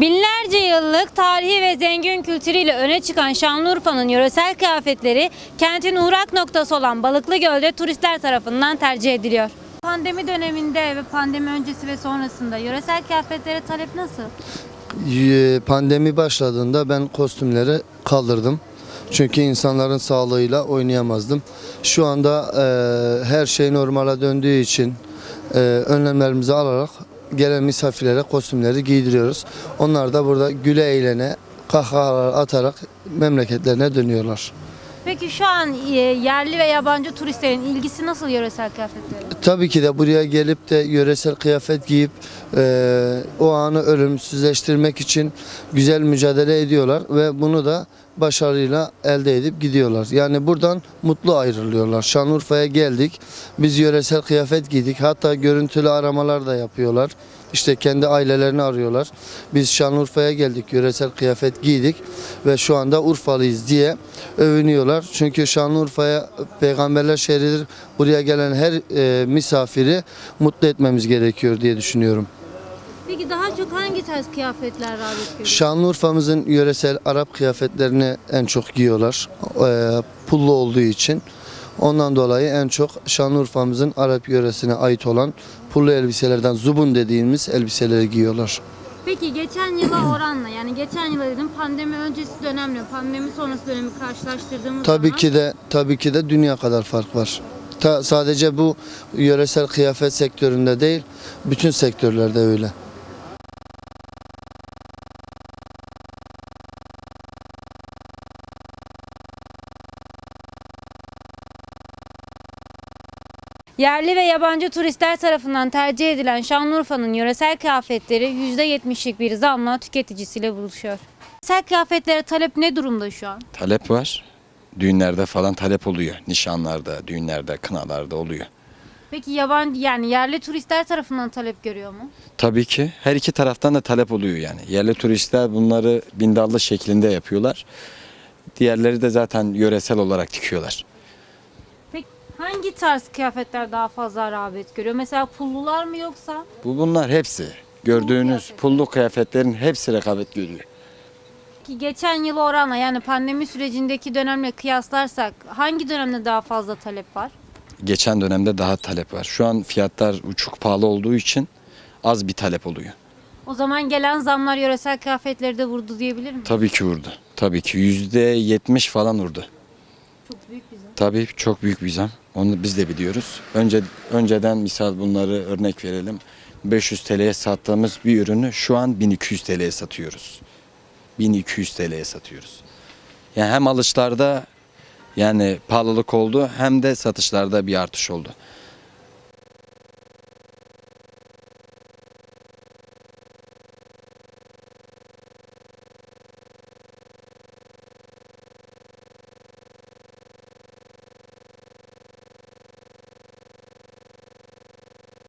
Binlerce yıllık tarihi ve zengin kültürüyle öne çıkan Şanlıurfa'nın yöresel kıyafetleri kentin uğrak noktası olan Balıklı Göl'de turistler tarafından tercih ediliyor. Pandemi döneminde ve pandemi öncesi ve sonrasında yöresel kıyafetlere talep nasıl? Pandemi başladığında ben kostümleri kaldırdım. Çünkü insanların sağlığıyla oynayamazdım. Şu anda e, her şey normale döndüğü için e, önlemlerimizi alarak gelen misafirlere kostümleri giydiriyoruz. Onlar da burada güle eğlene, kahkahalar atarak memleketlerine dönüyorlar. Peki şu an e, yerli ve yabancı turistlerin ilgisi nasıl yöresel kıyafetlere? Tabii ki de buraya gelip de yöresel kıyafet giyip e, o anı ölümsüzleştirmek için güzel mücadele ediyorlar ve bunu da başarıyla elde edip gidiyorlar. Yani buradan mutlu ayrılıyorlar. Şanlıurfa'ya geldik. Biz yöresel kıyafet giydik. Hatta görüntülü aramalar da yapıyorlar. İşte kendi ailelerini arıyorlar. Biz Şanlıurfa'ya geldik, yöresel kıyafet giydik ve şu anda Urfalıyız diye övünüyorlar. Çünkü Şanlıurfa'ya peygamberler şehridir. Buraya gelen her e, misafiri mutlu etmemiz gerekiyor diye düşünüyorum. Peki daha çok hangi tarz kıyafetler rağbet görüyor? Şanlıurfa'mızın yöresel Arap kıyafetlerini en çok giyiyorlar. E, pullu olduğu için. Ondan dolayı en çok Şanlıurfa'mızın Arap yöresine ait olan pullu elbiselerden zubun dediğimiz elbiseleri giyiyorlar. Peki geçen yıla oranla yani geçen yıla dedim pandemi öncesi dönemle pandemi sonrası dönemi karşılaştırdığımız Tabii zaman ki de tabii ki de dünya kadar fark var. Ta, sadece bu yöresel kıyafet sektöründe değil, bütün sektörlerde öyle. Yerli ve yabancı turistler tarafından tercih edilen Şanlıurfa'nın yöresel kıyafetleri %70'lik bir zamla tüketicisiyle buluşuyor. Yöresel kıyafetlere talep ne durumda şu an? Talep var. Düğünlerde falan talep oluyor. Nişanlarda, düğünlerde, kınalarda oluyor. Peki yabancı yani yerli turistler tarafından talep görüyor mu? Tabii ki her iki taraftan da talep oluyor yani. Yerli turistler bunları bindallı şeklinde yapıyorlar. Diğerleri de zaten yöresel olarak dikiyorlar. Hangi tarz kıyafetler daha fazla rağbet görüyor? Mesela pullular mı yoksa? Bu bunlar hepsi. Gördüğünüz kıyafet. pullu kıyafetlerin hepsi rekabet görüyor. Ki geçen yıl oranla yani pandemi sürecindeki dönemle kıyaslarsak hangi dönemde daha fazla talep var? Geçen dönemde daha talep var. Şu an fiyatlar uçuk pahalı olduğu için az bir talep oluyor. O zaman gelen zamlar yöresel kıyafetleri de vurdu diyebilir miyim? Tabii ki vurdu. Tabii ki yüzde yetmiş falan vurdu. Çok büyük bir zam. Tabii çok büyük bir zam. Onu biz de biliyoruz. Önce önceden misal bunları örnek verelim. 500 TL'ye sattığımız bir ürünü şu an 1200 TL'ye satıyoruz. 1200 TL'ye satıyoruz. Yani hem alışlarda yani pahalılık oldu hem de satışlarda bir artış oldu.